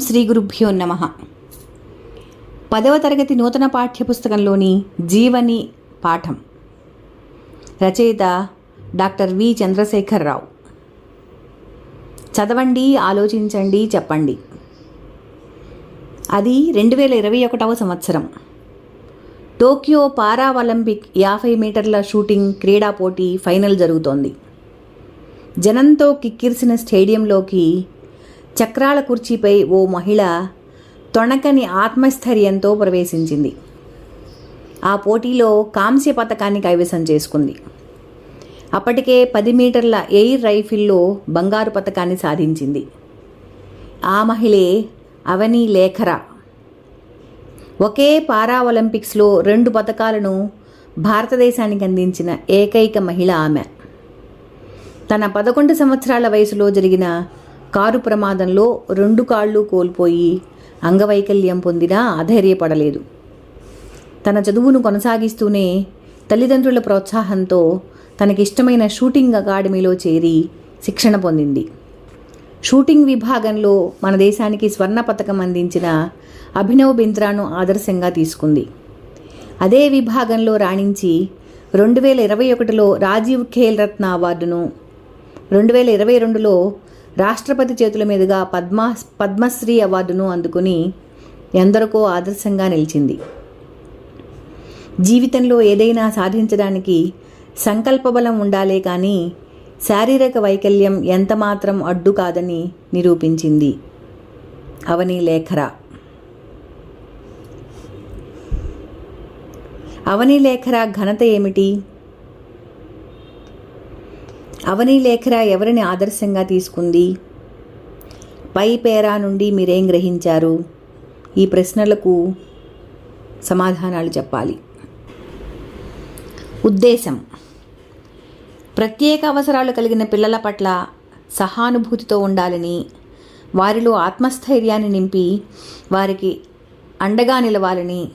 శ్రీ గురుభ్యో నమ. పదవ తరగతి నూతన పాఠ్యపుస్తకంలోని జీవని పాఠం. రచయిత డాక్టర్ వి. చంద్రశేఖరరావు చదవండి ఆలోచించండి చెప్పండి. అది రెండు వేల ఇరవై ఒకటవ సంవత్సరం. టోక్యో పారా ఒలింపిక్ యాభై మీటర్ల షూటింగ్ క్రీడా పోటీ ఫైనల్ జరుగుతోంది. జనంతో కిక్కిరిసిన స్టేడియంలోకి చక్రాల కుర్చీపై ఓ మహిళ తొణకని ఆత్మస్థైర్యంతో ప్రవేశించింది. ఆ పోటీలో కాంస్య పథకాన్ని కైవసం చేసుకుంది. అప్పటికే పది మీటర్ల ఎయిర్ రైఫిల్లో బంగారు పథకాన్ని సాధించింది. ఆ మహిళే అవని లేఖరా. ఒకే పారా ఒలింపిక్స్లో రెండు పథకాలను భారతదేశానికి అందించిన ఏకైక మహిళ ఆమె. తన పదకొండు సంవత్సరాల వయసులో జరిగిన కారు ప్రమాదంలో రెండు కాళ్ళు కోల్పోయి అంగవైకల్యం పొందినా అధైర్యపడలేదు. తన చదువును కొనసాగిస్తూనే తల్లిదండ్రుల ప్రోత్సాహంతో తనకిష్టమైన షూటింగ్ అకాడమీలో చేరి శిక్షణ పొందింది. షూటింగ్ విభాగంలో మన దేశానికి స్వర్ణ పథకం అందించిన అభినవ్ బింద్రాను ఆదర్శంగా తీసుకుంది. అదే విభాగంలో రాణించి రెండు వేల ఇరవై ఒకటిలో రాజీవ్ ఖేల్ రత్న అవార్డును రెండు వేల ఇరవై రెండులో రాష్ట్రపతి చేతుల మీదుగా పద్మ పద్మశ్రీ అవార్డును అందుకుని ఎందరికో ఆదర్శంగా నిలిచింది. జీవితంలో ఏదైనా సాధించడానికి సంకల్పబలం ఉండాలే కానీ శారీరక వైకల్యం ఎంతమాత్రం అడ్డు కాదని నిరూపించింది అవని లేఖరా. అవని లేఖరా ఘనత ఏమిటి? అవని లేఖర ఎవరిని ఆదర్శంగా తీసుకుంది? పై పేరా నుండి మీరేం గ్రహించారు? ఈ ప్రశ్నలకు సమాధానాలు చెప్పాలి. ఉద్దేశం. ప్రత్యేక అవసరాలు కలిగిన పిల్లల పట్ల సహానుభూతితో ఉండాలని వారిలో ఆత్మస్థైర్యాన్ని నింపి వారికి అండగా నిలవాలని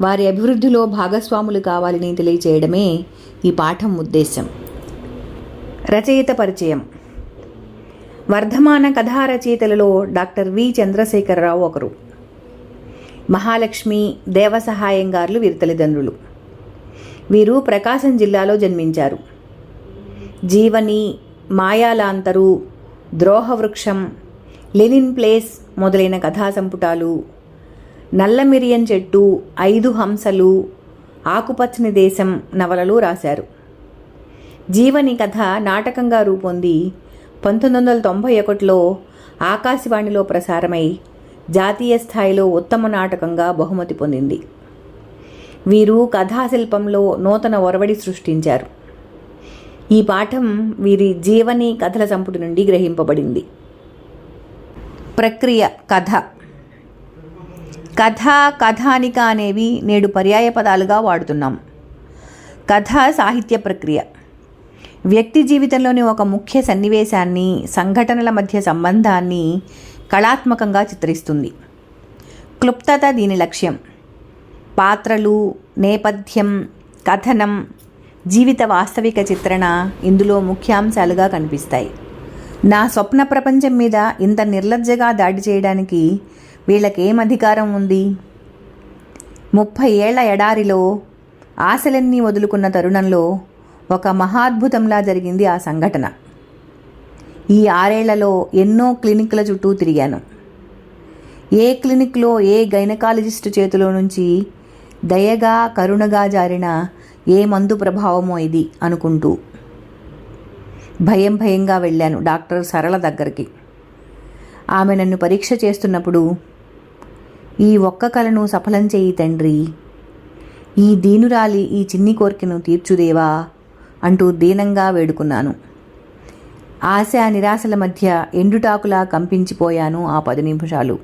వారి అభివృద్ధిలో భాగస్వాములు కావాలని తెలియచేయడమే ఈ పాఠం ఉద్దేశం. రచయిత పరిచయం. వర్ధమాన కథా రచయితలలో డాక్టర్ వి. చంద్రశేఖరరావు ఒకరు. మహాలక్ష్మి దేవసహాయం గారులు వీరి తల్లిదండ్రులు. వీరు ప్రకాశం జిల్లాలో జన్మించారు. జీవని మాయాలాంతరు ద్రోహవృక్షం లెనిన్ ప్లేస్ మొదలైన కథా సంపుటాలు నల్లమిరియన్ చెట్టు ఐదు హంసలు ఆకుపచ్చని దేశం నవలలు రాశారు. జీవని కథ నాటకంగా రూపొంది. పంతొమ్మిది వందల తొంభై ఒకటిలో ఆకాశవాణిలో ప్రసారమై జాతీయ స్థాయిలో ఉత్తమ నాటకంగా బహుమతి పొందింది. వీరు కథాశిల్పంలో నూతన ఒరవడి సృష్టించారు. ఈ పాఠం వీరి జీవని కథల సంపుటి నుండి గ్రహింపబడింది. ప్రక్రియ కథ. కథ కథానిక అనేవి నేడు పర్యాయ పదాలుగా వాడుతున్నాం. కథ సాహిత్య ప్రక్రియ. వ్యక్తి జీవితంలోని ఒక ముఖ్య సన్నివేశాన్ని సంఘటనల మధ్య సంబంధాన్ని కళాత్మకంగా చిత్రిస్తుంది. క్లుప్తత దీని లక్ష్యం. పాత్రలు నేపథ్యం కథనం జీవిత వాస్తవిక చిత్రణ ఇందులో ముఖ్యాంశాలుగా కనిపిస్తాయి. నా స్వప్న ప్రపంచం మీద ఇంత నిర్లజ్జగా దాడి చేయడానికి వీళ్ళకేం అధికారం ఉంది? ముప్పై ఏళ్ళ ఎడారిలో ఆశలన్నీ వదులుకున్న తరుణంలో ఒక మహాద్భుతంలా జరిగింది ఆ సంఘటన. ఈ ఆరేళ్ళలో ఎన్నో క్లినిక్ల చుట్టూ తిరిగాను. ఏ క్లినిక్లో ఏ గైనకాలజిస్టు చేతిలో నుంచి దయగా కరుణగా జారిన ఏ మందు ప్రభావమో ఇది అనుకుంటూ భయం భయంగా వెళ్ళాను డాక్టర్ సరళ దగ్గరికి. ఆమె నన్ను పరీక్ష చేస్తున్నప్పుడు ఈ ఒక్క కలను సఫలం చేయి తండ్రి. ఈ దీనురాలి ఈ చిన్ని కోరికను తీర్చుదేవా. అంటూ దీనంగా వేడుకున్నాను. ఆశ నిరాశల మధ్య ఎండుటాకులా కంపించిపోయాను ఆ పది నిమిషాలు.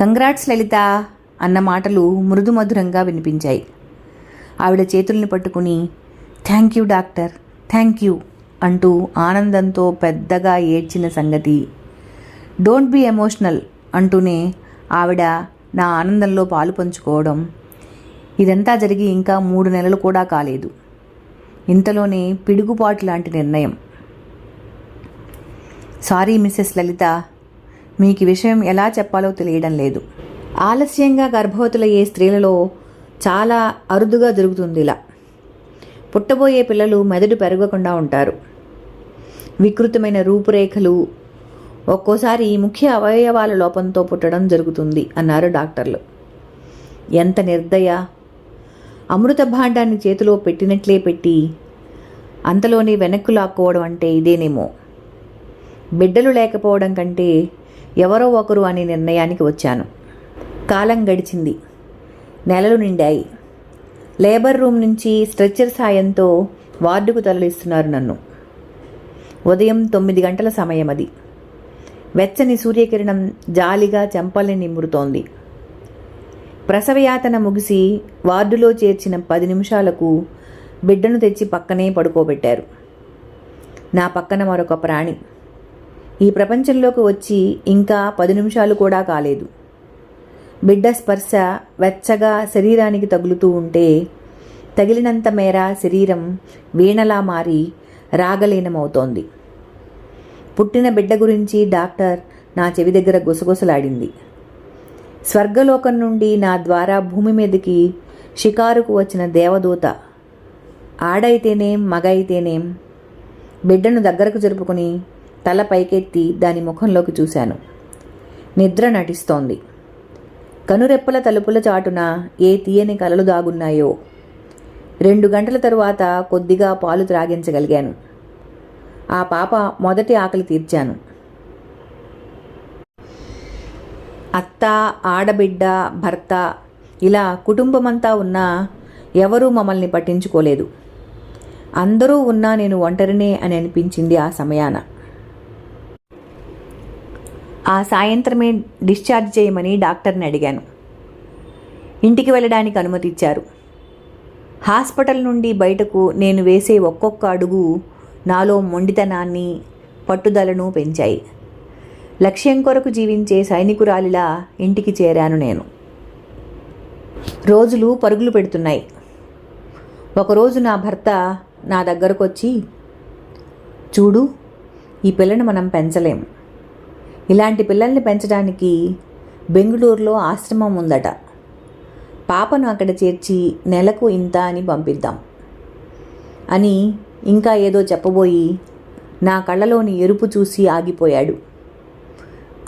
కంగ్రాట్స్ లలిత అన్న మాటలు మృదుమధురంగా వినిపించాయి. ఆవిడ చేతుల్ని పట్టుకుని thank you doctor thank you అంటూ ఆనందంతో పెద్దగా ఏడ్చిన సంగతి. డోంట్ బీ ఎమోషనల్ అంటూనే ఆవిడ నా ఆనందంలో పాలు పంచుకోవడం. ఇదంతా జరిగి ఇంకా మూడు నెలలు కూడా కాలేదు. ఇంతలోనే పిడుగుపాటు లాంటి నిర్ణయం. Sorry Mrs Lalitha. మీకు విషయం ఎలా చెప్పాలో తెలియడం లేదు. ఆలస్యంగా గర్భవతులయ్యే స్త్రీలలో చాలా అరుదుగా జరుగుతుంది ఇలా. పుట్టబోయే పిల్లలు మెదడు పెరగకుండా ఉంటారు. వికృతమైన రూపురేఖలు ఒక్కోసారి ముఖ్య అవయవాల లోపంతో పుట్టడం జరుగుతుంది అన్నారు డాక్టర్లు. ఎంత నిర్దయ అమృత భాండాన్ని చేతిలో పెట్టినట్లే పెట్టి అంతలోనే వెనక్కు లాక్కోవడం అంటే ఇదేనేమో. బిడ్డలు లేకపోవడం కంటే ఎవరో ఒకరు అనే నిర్ణయానికి వచ్చాను. కాలం గడిచింది. నెలలు నిండాయి. లేబర్ రూమ్ నుంచి స్ట్రెచ్చర్ సాయంతో వార్డుకు తరలిస్తున్నారు నన్ను. ఉదయం తొమ్మిది గంటల సమయం అది వెచ్చని సూర్యకిరణం జాలిగా చెంపల్ని నిమురుతోంది. ప్రసవయాతన ముగిసి వార్డులో చేర్చిన పది నిమిషాలకు బిడ్డను తెచ్చి పక్కనే పడుకోబెట్టారు. నా పక్కన మరొక ప్రాణి. ఈ ప్రపంచంలోకి వచ్చి ఇంకా పది నిమిషాలు కూడా కాలేదు. బిడ్డ స్పర్శ వెచ్చగా శరీరానికి తగులుతూ ఉంటే తగిలినంత మేర శరీరం వీణలా మారి రాగలీనమవుతోంది. పుట్టిన బిడ్డ గురించి డాక్టర్ నా చెవి దగ్గర గుసగుసలాడింది. స్వర్గలోకం నుండి నా ద్వారా భూమి మీదకి షికారుకు వచ్చిన దేవదూత. ఆడైతేనేం మగైతేనేం బిడ్డను దగ్గరకు జరుపుకుని తల పైకెత్తి దాని ముఖంలోకి చూశాను. నిద్ర నటిస్తోంది. కనురెప్పల తలుపుల చాటున ఏ తీయని కలలు దాగున్నాయో. రెండు గంటల తరువాత కొద్దిగా పాలు త్రాగించగలిగాను. ఆ పాప మొదటి ఆకలి తీర్చాను. అత్త ఆడబిడ్డ భర్త ఇలా కుటుంబమంతా ఉన్నా ఎవరూ మమ్మల్ని పట్టించుకోలేదు. అందరూ ఉన్నా నేను ఒంటరినే అని అనిపించింది ఆ సమయాన. ఆ సాయంత్రమే డిశ్చార్జ్ చేయమని డాక్టర్ని అడిగాను. ఇంటికి వెళ్ళడానికి అనుమతి ఇచ్చారు హాస్పిటల్ నుండి బయటకు నేను వేసే ఒక్కొక్క అడుగు నాలో మొండితనాన్ని పట్టుదలను పెంచాయి. లక్ష్యం కొరకు జీవించే సైనికురాలిలా ఇంటికి చేరాను నేను. రోజులు పరుగులు పెడుతున్నాయి. ఒకరోజు నా భర్త నా దగ్గరకు వచ్చి చూడు ఈ పిల్లను మనం పెంచలేం. ఇలాంటి పిల్లల్ని పెంచడానికి బెంగళూరులో ఆశ్రమం ఉందట. పాపను అక్కడ చేర్చి నెలకు ఇంత అని పంపిద్దాం అని ఇంకా ఏదో చెప్పబోయి నా కళ్ళలోని ఎరుపు చూసి ఆగిపోయాడు.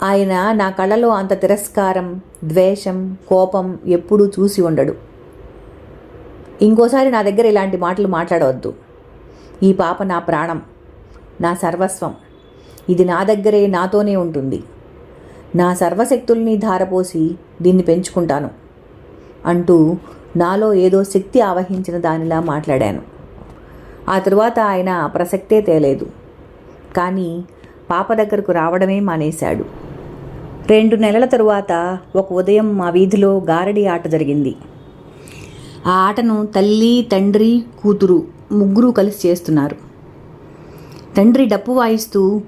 ఆయన నా కళలో అంత తిరస్కారం ద్వేషం కోపం ఎప్పుడూ చూసి ఉండడు. ఇంకోసారి నా దగ్గర ఇలాంటి మాటలు మాట్లాడవద్దు. ఈ పాప నా ప్రాణం నా సర్వస్వం. ఇది నా దగ్గరే నాతోనే ఉంటుంది. నా సర్వశక్తుల్ని ధారపోసి దీన్ని పెంచుకుంటాను అంటూ నాలో ఏదో శక్తి ఆవహించిన దానిలా మాట్లాడాను. ఆ తరువాత ఆయన ప్రసక్తే తేలేదు. కానీ పాప దగ్గరకు రావడమే మానేశాడు. రెండు నెలల తరువాత ఒక ఉదయం మా వీధిలో గారడి ఆట జరిగింది. ఆ ఆటను తల్లి తండ్రి కూతురు ముగ్గురు కలిసి చేస్తున్నారు. తండ్రి డప్పు వాయిస్తూ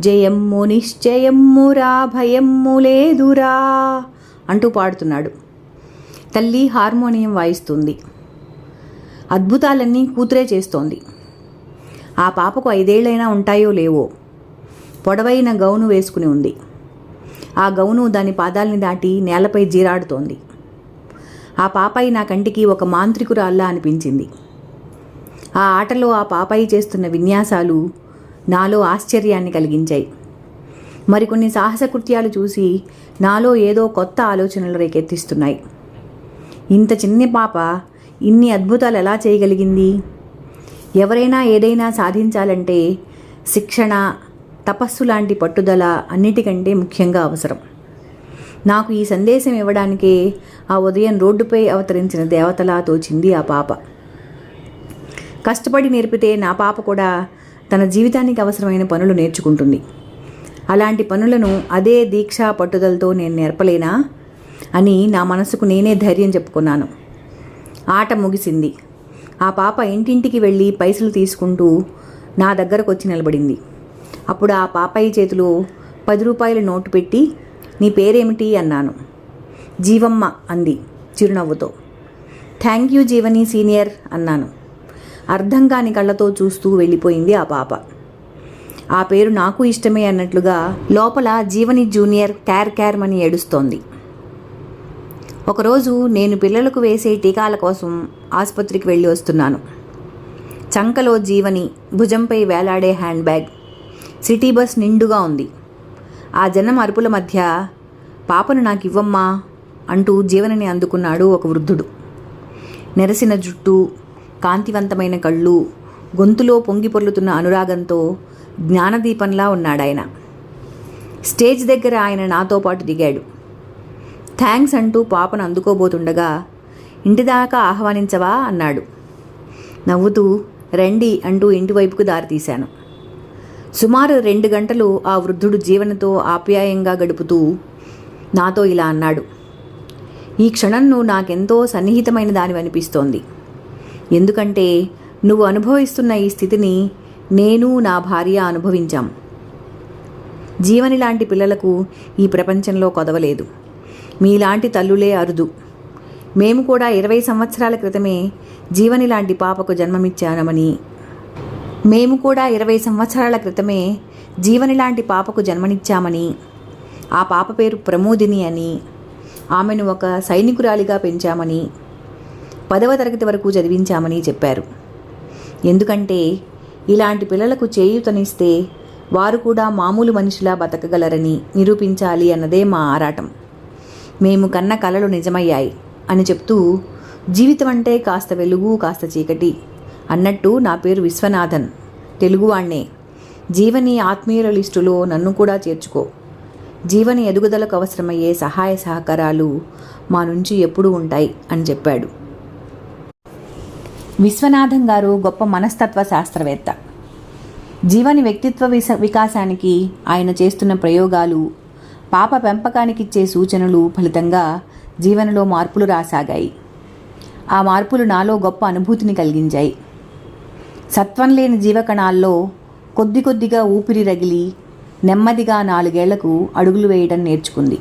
జయమ్ము నిశ్చయమ్మురా భయమ్ము లేదురా అంటూ పాడుతున్నాడు. తల్లి హార్మోనియం వాయిస్తుంది. అద్భుతాలన్నీ కూతురే చేస్తోంది. ఆ పాపకు ఐదేళ్ళైనా ఉంటాయో లేవో పొడవైన గౌను వేసుకుని ఉంది. ఆ గౌను దాని పాదాల్ని దాటి నేలపై జీరాడుతోంది. ఆ పాపాయి నా కంటికి ఒక మాంత్రికురాల్లా అనిపించింది. ఆ ఆటలో ఆ పాపాయి చేస్తున్న విన్యాసాలు నాలో ఆశ్చర్యాన్ని కలిగించాయి. మరికొన్ని సాహసకృత్యాలు చూసి నాలో ఏదో కొత్త ఆలోచనలు రేకెత్తిస్తున్నాయి. ఇంత చిన్న పాప ఇన్ని అద్భుతాలు ఎలా చేయగలిగింది? ఎవరైనా ఏదైనా సాధించాలంటే శిక్షణ తపస్సు లాంటి పట్టుదల అన్నిటికంటే ముఖ్యంగా అవసరం. నాకు ఈ సందేశం ఇవ్వడానికే ఆ ఉదయం రోడ్డుపై అవతరించిన దేవతలా తోచింది ఆ పాప. కష్టపడి నేర్పితే నా పాప కూడా తన జీవితానికి అవసరమైన పనులు నేర్చుకుంటుంది. అలాంటి పనులను అదే దీక్షా పట్టుదలతో నేను నేర్పలేనా అని నా మనసుకు నేనే ధైర్యం చెప్పుకున్నాను. ఆట ముగిసింది. ఆ పాప ఇంటింటికి వెళ్ళి పైసలు తీసుకుంటూ నా దగ్గరకు వచ్చి నిలబడింది. అప్పుడు ఆ పాపాయి చేతులు పది రూపాయల నోటు పెట్టి నీ పేరేమిటి? అన్నాను. జీవమ్మ అంది చిరునవ్వుతో. థ్యాంక్ యూ జీవని సీనియర్ అన్నాను. అర్థం కాని కళ్ళతో చూస్తూ వెళ్ళిపోయింది ఆ పాప. ఆ పేరు నాకు ఇష్టమే అన్నట్లుగా లోపల జీవని జూనియర్ క్యార్ క్యార్ అని ఏడుస్తోంది. ఒకరోజు నేను పిల్లలకు వేసే టీకాల కోసం ఆసుపత్రికి వెళ్ళి వస్తున్నాను. చంకలో జీవని భుజంపై వేలాడే హ్యాండ్ బ్యాగ్ సిటీ బస్ నిండుగా ఉంది. ఆ జనం అరుపుల మధ్య పాపను నాకు ఇవ్వమ్మా అంటూ జీవనని అందుకున్నాడు ఒక వృద్ధుడు. నెరసిన జుట్టు కాంతివంతమైన కళ్ళు గొంతులో పొంగి పొర్లుతున్న అనురాగంతో జ్ఞానదీపంలా ఉన్నాడాయన. స్టేజ్ దగ్గర ఆయన నాతో పాటు దిగాడు. థ్యాంక్స్ అంటూ పాపను అందుకోబోతుండగా ఇంటిదాకా ఆహ్వానించవా అన్నాడు. నవ్వుతూ రండి అంటూ ఇంటివైపుకు దారి దారితీశాను. సుమారు రెండు గంటలు ఆ వృద్ధుడు జీవనతో ఆప్యాయంగా గడుపుతూ నాతో ఇలా అన్నాడు. ఈ క్షణం నువ్వు నాకెంతో సన్నిహితమైన దాని అనిపిస్తోంది. ఎందుకంటే నువ్వు అనుభవిస్తున్న ఈ స్థితిని నేను నా భార్య అనుభవించాం. జీవని లాంటి పిల్లలకు ఈ ప్రపంచంలో కొదవలేదు. మీలాంటి తల్లులే అరుదు. మేము కూడా ఇరవై సంవత్సరాల క్రితమే జీవని లాంటి పాపకు జన్మమిచ్చానమని మేము కూడా ఇరవై సంవత్సరాల క్రితమే జీవని లాంటి పాపకు జన్మనిచ్చామని ఆ పాప పేరు ప్రమోదిని అని ఆమెను ఒక సైనికురాలిగా పెంచామని పదవ తరగతి వరకు చదివించామని చెప్పారు. ఎందుకంటే ఇలాంటి పిల్లలకు చేయూతనిస్తే వారు కూడా మామూలు మనిషిలా బతకగలరని నిరూపించాలి అన్నదే మా ఆరాటం. మేము కన్న కలలు నిజమయ్యాయి అని చెప్తూ జీవితం అంటే కాస్త వెలుగు కాస్త చీకటి అన్నట్టు నా పేరు విశ్వనాథన్. తెలుగువాణ్ణే జీవని ఆత్మీయుల లిస్టులో నన్ను కూడా చేర్చుకో. జీవని ఎదుగుదలకు అవసరమయ్యే సహాయ సహకారాలు మా నుంచి ఎప్పుడూ ఉంటాయి అని చెప్పాడు. విశ్వనాథం గారు గొప్ప మనస్తత్వ శాస్త్రవేత్త. జీవని వ్యక్తిత్వ విస వికాసానికి ఆయన చేస్తున్న ప్రయోగాలు పాప పెంపకానికిచ్చే సూచనలు ఫలితంగా జీవనలో మార్పులు రాసాగాయి. ఆ మార్పులు నాలో గొప్ప అనుభూతిని కలిగించాయి. సత్వం లేని జీవకణాల్లో కొద్ది కొద్దిగా ఊపిరి రగిలి నెమ్మదిగా నాలుగేళ్ళకు అడుగులు వేయడం నేర్చుకుంది.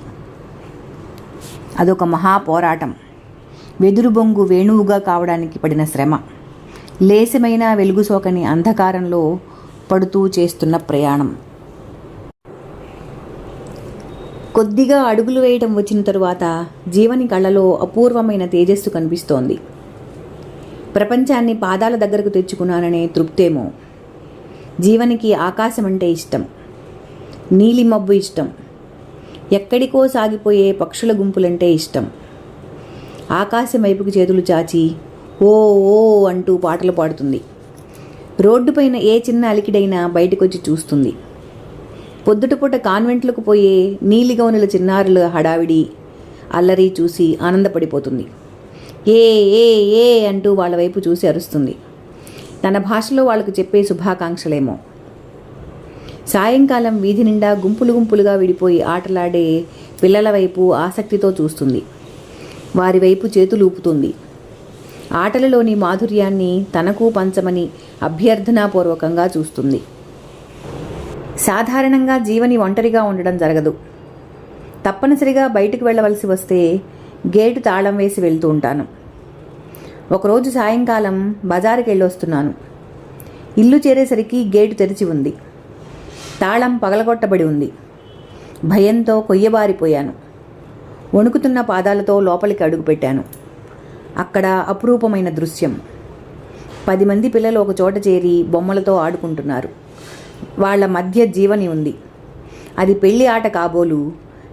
అదొక మహా పోరాటం వెదురు బొంగు వేణువుగా కావడానికి పడిన శ్రమ. లేసమైన వెలుగు సోకని అంధకారంలో పడుతూ చేస్తున్న ప్రయాణం. కొద్దిగా అడుగులు వేయటం వచ్చిన తరువాత జీవని కళలో అపూర్వమైన తేజస్సు కనిపిస్తోంది. ప్రపంచాన్ని పాదాల దగ్గరకు తెచ్చుకున్నాననే తృప్తేమో. జీవనికి ఆకాశం అంటే ఇష్టం. నీలి మబ్బు ఇష్టం. ఎక్కడికో సాగిపోయే పక్షుల గుంపులంటే ఇష్టం. ఆకాశం వైపుకు చేతులు చాచి ఓ ఓ అంటూ పాటలు పాడుతుంది. రోడ్డుపైన ఏ చిన్న అలికిడైనా బయటకొచ్చి చూస్తుంది. పొద్దుటపూట కాన్వెంట్లకు పోయే నీలిగౌనుల చిన్నారుల హడావిడి అల్లరి చూసి ఆనందపడిపోతుంది. ఏ ఏ ఏ అంటూ వాళ్ళ వైపు చూసి అరుస్తుంది. తన భాషలో వాళ్ళకు చెప్పే శుభాకాంక్షలేమో. సాయంకాలం వీధి నిండా గుంపులు గుంపులుగా విడిపోయి ఆటలాడే పిల్లల వైపు ఆసక్తితో చూస్తుంది. వారి వైపు చేతులు ఊపుతుంది. ఆటలలోని మాధుర్యాన్ని తనకు పంచమని అభ్యర్థనాపూర్వకంగా చూస్తుంది. సాధారణంగా జీవని ఒంటరిగా ఉండడం జరగదు. తప్పనిసరిగా బయటకు వెళ్ళవలసి వస్తే గేటు తాళం వేసి వెళ్తూ ఉంటాను. ఒకరోజు సాయంకాలం బజారుకి వెళ్ళొస్తున్నాను ఇల్లు చేరేసరికి గేటు తెరిచి ఉంది. తాళం పగలగొట్టబడి ఉంది. భయంతో కొయ్యబారిపోయాను. వణుకుతున్న పాదాలతో లోపలికి అడుగుపెట్టాను అక్కడ అపురూపమైన దృశ్యం. పది మంది పిల్లలు ఒక చోట చేరి బొమ్మలతో ఆడుకుంటున్నారు. వాళ్ళ మధ్య జీవని ఉంది. అది పెళ్ళి ఆట కాబోలు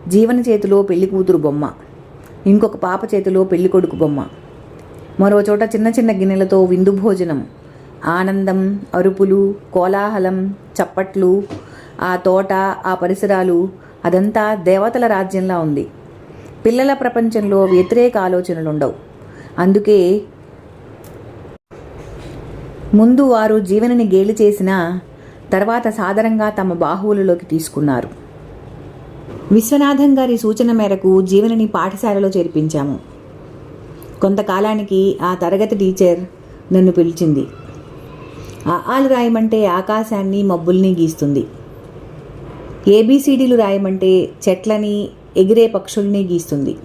జీవన చేతిలో పెళ్ళి కూతురు బొమ్మ. ఇంకొక పాప చేతిలో పెళ్ళి కొడుకు బొమ్మ. మరో చోట చిన్న చిన్న గిన్నెలతో విందు భోజనం. ఆనందం అరుపులు కోలాహలం చప్పట్లు ఆ తోట ఆ పరిసరాలు అదంతా దేవతల రాజ్యంలా ఉంది. పిల్లల ప్రపంచంలో వ్యతిరేక ఆలోచనలు ఉండవు అందుకే ముందు వారు జీవనని గేలి చేసినా తర్వాత సాధారణంగా తమ బాహువులలోకి తీసుకున్నారు. విశ్వనాథం గారి సూచన మేరకు జీవనని పాఠశాలలో చేర్పించాము. కొంతకాలానికి ఆ తరగతి టీచర్ నన్ను పిలిచింది. ఆలు రాయమంటే ఆకాశాన్ని మబ్బుల్ని గీస్తుంది. ఏబీసీడీలు రాయమంటే చెట్లని ఎగిరే పక్షుల్ని గీస్తుంది.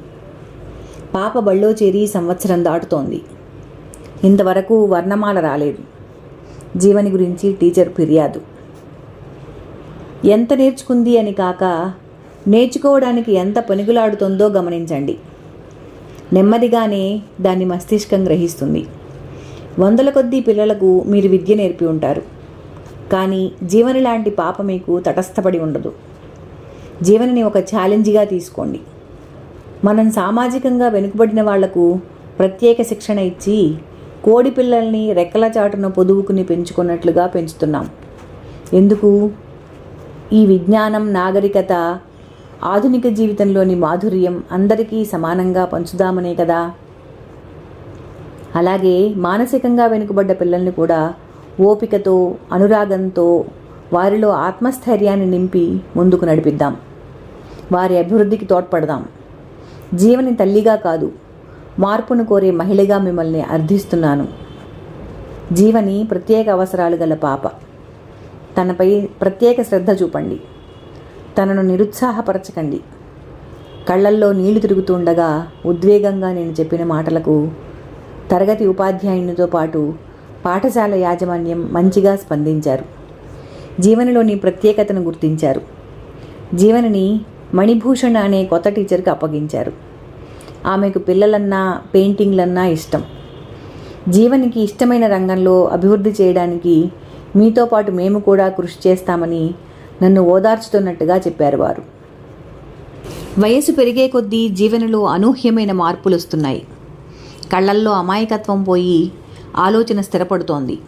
పాప బళ్ళో చేరి సంవత్సరం దాటుతోంది. ఇంతవరకు వర్ణమాల రాలేదు. జీవని గురించి టీచర్ ఫిర్యాదు. ఎంత నేర్చుకుంది అని కాక నేర్చుకోవడానికి ఎంత పనికిలాడుతుందో గమనించండి. నెమ్మదిగానే దాన్ని మస్తిష్కం గ్రహిస్తుంది. వందల కొద్దీ పిల్లలకు మీరు విద్య నేర్పి ఉంటారు. కానీ జీవని లాంటి పాప మీకు తటస్థపడి ఉండదు. జీవనిని ఒక ఛాలెంజ్గా తీసుకోండి. మనం సామాజికంగా వెనుకబడిన వాళ్ళకు ప్రత్యేక శిక్షణ ఇచ్చి కోడి పిల్లల్ని రెక్కల చాటున పొదువుకుని పెంచుకున్నట్లుగా పెంచుతున్నాం. ఎందుకు? ఈ విజ్ఞానం నాగరికత ఆధునిక జీవితంలోని మాధుర్యం అందరికీ సమానంగా పంచుదామనే కదా. అలాగే మానసికంగా వెనుకబడ్డ పిల్లల్ని కూడా ఓపికతో అనురాగంతో వారిలో ఆత్మస్థైర్యాన్ని నింపి ముందుకు నడిపిద్దాం. వారి అభివృద్ధికి తోడ్పడదాం. జీవని తల్లిగా కాదు మార్పును కోరే మహిళగా మిమ్మల్ని అర్థిస్తున్నాను. జీవని ప్రత్యేక అవసరాలు గల పాప. తనపై ప్రత్యేక శ్రద్ధ చూపండి. తనను నిరుత్సాహపరచకండి. కళ్ళల్లో నీళ్ళు తిరుగుతుండగా ఉద్వేగంగా నేను చెప్పిన మాటలకు తరగతి ఉపాధ్యాయునితో పాటు పాఠశాల యాజమాన్యం మంచిగా స్పందించారు. జీవనలోని ప్రత్యేకతను గుర్తించారు. జీవనని మణిభూషణ అనే కొత్త టీచర్కి అప్పగించారు. ఆమెకు పిల్లలన్నా పెయింటింగ్లన్నా ఇష్టం. జీవనికి ఇష్టమైన రంగంలో అభివృద్ధి చేయడానికి మీతో పాటు మేము కూడా కృషి చేస్తామని నన్ను ఓదార్చుతున్నట్టుగా చెప్పారు వారు. వయసు పెరిగే కొద్దీ జీవనలో అనూహ్యమైన మార్పులు వస్తున్నాయి. కళ్ళల్లో అమాయకత్వం పోయి ఆలోచన స్థిరపడుతోంది.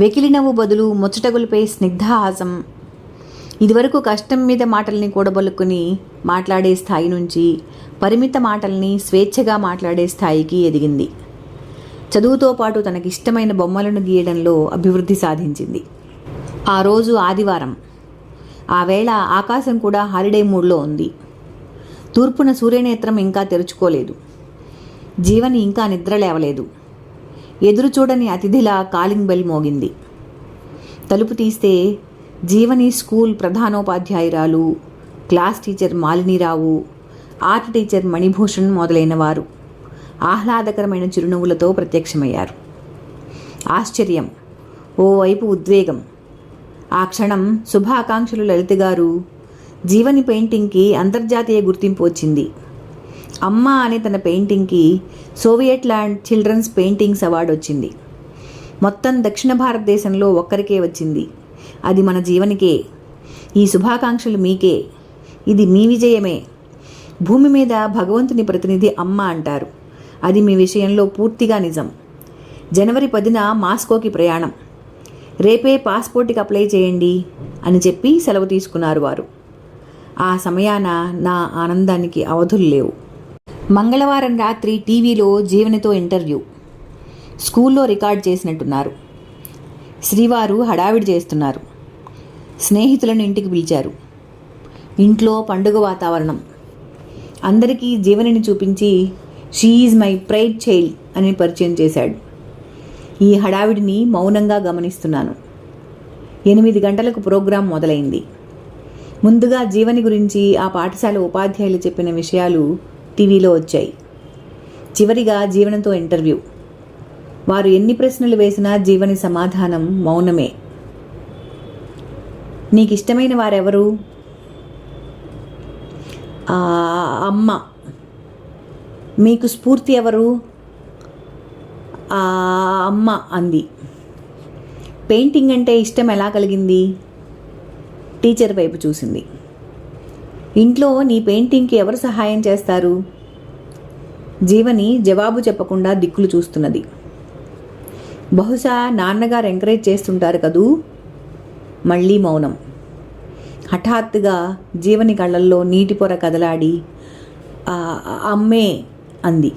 వెకిలినవ్వు బదులు ముచ్చటగులపై స్నిగ్ధహాసం ఇదివరకు కష్టం మీద మాటల్ని కూడబలుక్కుని మాట్లాడే స్థాయి నుంచి పరిమిత మాటల్ని స్వేచ్ఛగా మాట్లాడే స్థాయికి ఎదిగింది. చదువుతో పాటు తనకిష్టమైన బొమ్మలను గీయడంలో అభివృద్ధి సాధించింది. ఆ రోజు ఆదివారం ఆ వేళ ఆకాశం కూడా హాలిడే మూడ్లో ఉంది. తూర్పున సూర్యనేత్రం ఇంకా తెరుచుకోలేదు. జీవని ఇంకా నిద్ర లేవలేదు. ఎదురు చూడని అతిథిలా కాలింగ్ బెల్ మోగింది. తలుపు తీస్తే Jeevani school ప్రధానోపాధ్యాయురాలు class teacher Malini Rao art teacher Manibhushan మొదలైన వారు ఆహ్లాదకరమైన చిరునవ్వులతో ప్రత్యక్షమయ్యారు. ఆశ్చర్యం. ఓవైపు ఉద్వేగం. ఆ క్షణం శుభాకాంక్షలు లలిత గారు. జీవని పెయింటింగ్కి అంతర్జాతీయ గుర్తింపు వచ్చింది. అమ్మ అనే తన పెయింటింగ్కి Soviet land children's paintings award వచ్చింది. మొత్తం దక్షిణ భారతదేశంలో ఒక్కరికే వచ్చింది. అది మన జీవనికే. ఈ శుభాకాంక్షలు మీకే. ఇది మీ విజయమే. భూమి మీద భగవంతుని ప్రతినిధి అమ్మ అంటారు. అది మీ విషయంలో పూర్తిగా నిజం. జనవరి పదిన మాస్కోకి ప్రయాణం. రేపే పాస్పోర్ట్కి అప్లై చేయండి అని చెప్పి సెలవు తీసుకున్నారు వారు. ఆ సమయాన నా ఆనందానికి అవధులు లేవు. మంగళవారం రాత్రి టీవీలో జీవనితో ఇంటర్వ్యూ. స్కూల్లో రికార్డ్ చేసినట్టున్నారు. శ్రీవారు హడావిడి చేస్తున్నారు. స్నేహితులను ఇంటికి పిలిచారు. ఇంట్లో పండుగ వాతావరణం. అందరికీ జీవనిని చూపించి షీఈజ్ మై ప్రైడ్ చైల్డ్ అని పరిచయం చేశాడు. ఈ హడావిడిని మౌనంగా గమనిస్తున్నాను. ఎనిమిది గంటలకు ప్రోగ్రాం మొదలైంది. ముందుగా జీవని గురించి ఆ పాఠశాల ఉపాధ్యాయులు చెప్పిన విషయాలు టీవీలో వచ్చాయి. చివరిగా జీవనంతో ఇంటర్వ్యూ. వారు ఎన్ని ప్రశ్నలు వేసినా జీవని సమాధానం మౌనమే. నీకు ఇష్టమైన వారెవరు అమ్మ. మీకు స్ఫూర్తి ఎవరు? అమ్మ అంది. పెయింటింగ్ అంటే ఇష్టం ఎలా కలిగింది? టీచర్ వైపు చూసింది. ఇంట్లో నీ పెయింటింగ్కి ఎవరు సహాయం చేస్తారు? జీవని జవాబు చెప్పకుండా దిక్కులు చూస్తున్నది. బహుశా నాన్నగారు ఎంకరేజ్ చేస్తుంటారు కదూ? మళ్ళీ మౌనం. హఠాత్తుగా జీవని కళ్ళల్లో నీటి పొర కదలాడి అమ్మే అంది.